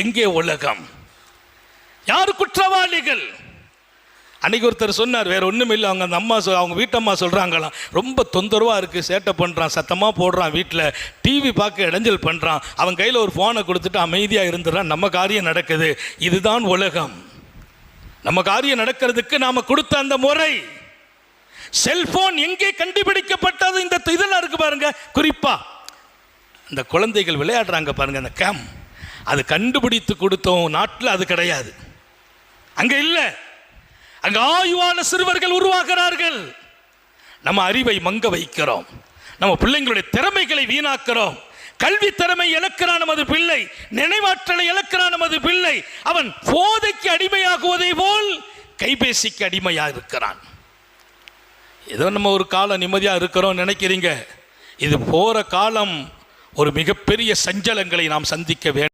எங்கே உலகம்? யார் குற்றவாளிகள்? அன்னைக்கு ஒருத்தர் சொன்னார் வேற ஒன்றும் இல்லை. அவங்க அந்த அம்மா சொல் அவங்க வீட்டம்மா சொல்கிறாங்களாம் ரொம்ப தொந்தரவாக இருக்குது சேட்டை பண்ணுறான் சத்தமாக போடுறான் வீட்டில் டிவி பார்க்க இடைஞ்சல் பண்ணுறான் அவன் கையில் ஒரு ஃபோனை கொடுத்துட்டு அமைதியாக இருந்துடுறான். நம்ம காரியம் நடக்குது. இதுதான் உலகம். நம்ம காரியம் நடக்கிறதுக்கு நாம் கொடுத்த அந்த முறை. செல்போன் எங்கே கண்டுபிடிக்கப்பட்டது? இந்த இதெல்லாம் இருக்குது பாருங்க. குறிப்பாக இந்த குழந்தைகள் விளையாடுறாங்க பாருங்க அந்த கேம் அது கண்டுபிடித்து கொடுத்தோம். நாட்டில் அது கிடையாது. அங்க இல்லை. அங்க ஆய்வான சிறுவர்கள் உருவாகிறார்கள். நம்ம அறிவை மங்க வைக்கிறோம். நம்ம பிள்ளைங்களுடைய திறமைகளை வீணாக்கிறோம். கல்வி திறமை இழக்கிறான் நமது பிள்ளை. நினைவாற்றலை இழக்கிறான் நமது பிள்ளை. அவன் போதைக்கு அடிமையாகுவதை போல் கைபேசிக்கு அடிமையாக இருக்கிறான். ஏதோ நம்ம ஒரு காலம் நிம்மதியாக இருக்கிறோம் நினைக்கிறீங்க. இது போகிற காலம் ஒரு மிகப்பெரிய சஞ்சலங்களை நாம் சந்திக்க வேண்டும்.